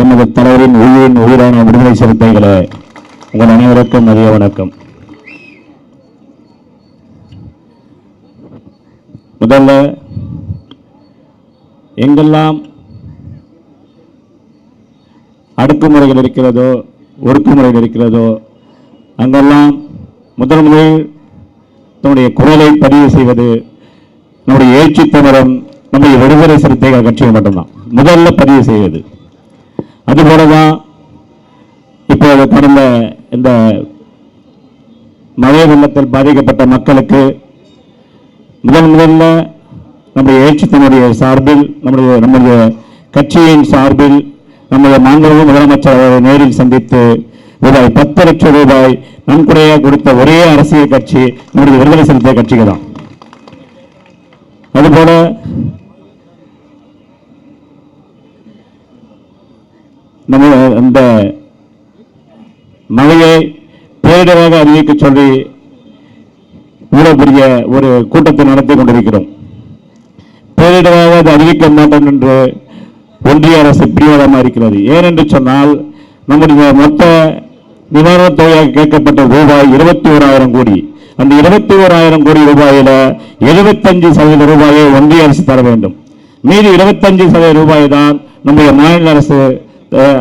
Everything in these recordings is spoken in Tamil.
எமது தலைவரின் உயிரின் உயிரான விடுதலை சிறுத்தைகளே உங்கள் அனைவருக்கும் மதிய வணக்கம். முதல்ல எங்கெல்லாம் அடுக்குமுறைகள் இருக்கிறதோ ஒடுக்குமுறைகள் இருக்கிறதோ அங்கெல்லாம் முதல் முதலில் நம்முடைய குரலை பதிவு செய்வது நம்முடைய எழுச்சி நம்முடைய விடுதலை சிறுத்தைகள் கட்சிகள் மட்டும்தான். முதல்ல பதிவு செய்வது. அதுபோலதான் இப்போ கடந்த இந்த மழை வெள்ளத்தில் பாதிக்கப்பட்ட மக்களுக்கு முதன் முதல்ல நம்முடைய எழுச்சித்தினுடைய சார்பில் நம்முடைய நம்முடைய கட்சியின் சார்பில் நம்முடைய மாண்பு முதலமைச்சர் அவரை நேரில் சந்தித்து ரூபாய் பத்து லட்சம் ரூபாய் நன்கொடையாக கொடுத்த ஒரே அரசியல் கட்சி நம்முடைய விடுதலை சிறுத்தை கட்சிக்கு தான். அதுபோல நம்ம இந்த மழையை பேரிடராக அறிவிக்க சொல்லி இவ்வளவு பெரிய ஒரு கூட்டத்தை நடத்தி கொண்டிருக்கிறோம். பேரிடராக அது அறிவிக்க மாட்டோம் என்று ஒன்றிய அரசு பிடிவாதமாக இருக்கிறது. ஏனென்று சொன்னால் நம்முடைய மொத்த நிவாரணத் தொகையாக கேட்கப்பட்ட ரூபாய் இருபத்தி ஓராயிரம் கோடி. அந்த இருபத்தி ஓராயிரம் கோடி ரூபாயில எழுபத்தஞ்சு சதவீத ரூபாயை ஒன்றிய அரசு தர வேண்டும். மீதி இருபத்தஞ்சு சதவீத ரூபாய் தான் நம்முடைய மாநில அரசு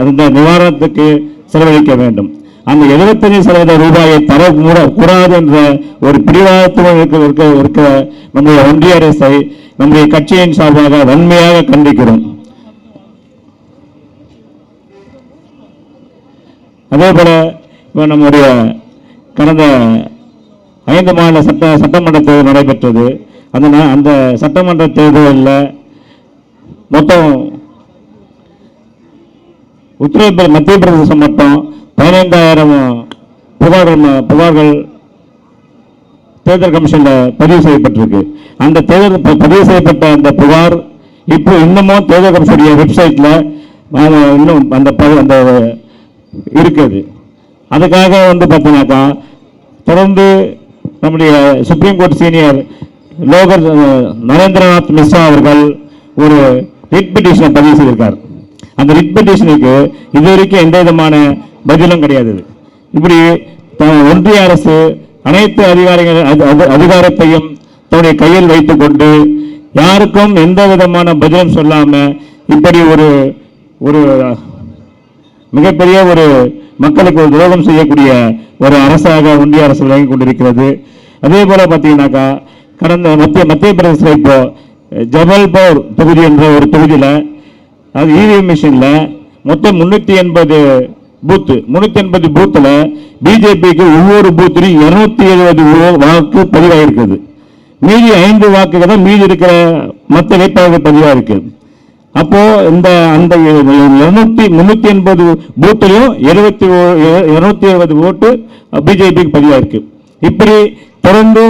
அந்த நிவாரணத்துக்கு செலவழிக்க வேண்டும். அந்த 75% சதவீத ரூபாயை தர கூடாது என்ற ஒரு பிடிவாதத்துடன் இருக்க இருக்க இருக்க நம்முடைய ஒன்றிய அரசை நம்முடைய கட்சியின் சார்பாக வன்மையாக கண்டிக்கிறோம். அதே போல இப்போ நம்முடைய கடந்த ஐந்து மாநில சட்ட சட்டமன்ற தேர்தல் நடைபெற்றது. அந்த அந்த சட்டமன்ற தேர்தலில் மொத்தம் உத்தரப்பிர மத்திய பிரதேசம் மட்டும் பதினைந்தாயிரம் புகார்கள் புகார்கள் தேர்தல் கமிஷனில் பதிவு செய்யப்பட்டிருக்கு. அந்த தேர்தல் பதிவு செய்யப்பட்ட அந்த புகார் இப்போ இன்னமும் தேர்தல் கமிஷனுடைய வெப்சைட்டில் இன்னும் அந்த அந்த இருக்குது. அதுக்காக வந்து பார்த்தீங்கன்னாக்கா தொடர்ந்து நம்முடைய சுப்ரீம் கோர்ட் சீனியர் லோகர் நரேந்திரநாத் மிஸ்ரா அவர்கள் ஒரு ரிட் பெட்டிஷனை பதிவு செய்திருக்கார். அந்த ரிட் பெட்டிஷனுக்கு இதுவரைக்கும் எந்த விதமான பதிலும் கிடையாது இப்படி த- ஒன்றிய அரசு அனைத்து அதிகாரிகள் அது- அதிகாரத்தையும் தன்னுடைய கையில் வைத்துக் கொண்டு யாருக்கும் எந்த விதமான பதிலும் சொல்லாம இப்படி ஒரு ஒரு மிகப்பெரிய ஒரு மக்களுக்கு ஒரு துரோகம் செய்யக்கூடிய ஒரு அரசாக ஒன்றிய அரசு விளங்கி கொண்டிருக்கிறது. அதே போல பார்த்தீங்கன்னாக்கா கடந்த மத்திய மத்திய பிரதேசத்தில் இப்போ ஜபல்பூர் தொகுதி என்ற ஒரு தொகுதியில் அது இவிஎம் மிஷினில் மொத்தம் முன்னூற்றி எண்பது பூத்து முந்நூற்றி எண்பது பூத்தில் பிஜேபிக்கு ஒவ்வொரு பூத்திலையும் இருநூத்தி எழுபது வாக்கு பதிவாகியிருக்குது மீதி ஐந்து வாக்குகள் தான் மீதி இருக்கிற மற்ற வேட்பாளர்கள் பதிவாக இருக்கு அப்போ இந்த அந்த இருநூத்தி முன்னூத்தி எண்பது பூத்திலையும் எழுபத்தி இருநூத்தி எழுபது ஓட்டு பிஜேபிக்கு பதிவாக இருக்கு இப்படி தொடர்ந்து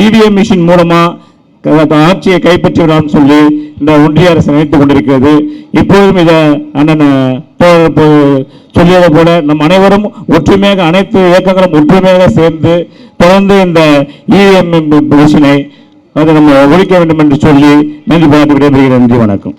இவிஎம் மிஷின் மூலமாக க- ஆட்சியை கைப்பற்றிவிடலாம்னு சொல்லி இந்த ஒன்றிய அரசு நினைத்துக் கொண்டிருக்கிறது. இப்போதும் இதை அண்ணன் தோழர் சொல்லியதை போல நம் அனைவரும் ஒற்றுமையாக அனைத்து இயக்கங்களும் ஒற்றுமையாக சேர்ந்து தொடர்ந்து இந்த இவிஎம் மிஷினை அதை நம்ம ஒழிக்க வேண்டும் என்று சொல்லி நன்றி பாராட்டி விடைபெறுகிறேன். நன்றி வணக்கம்.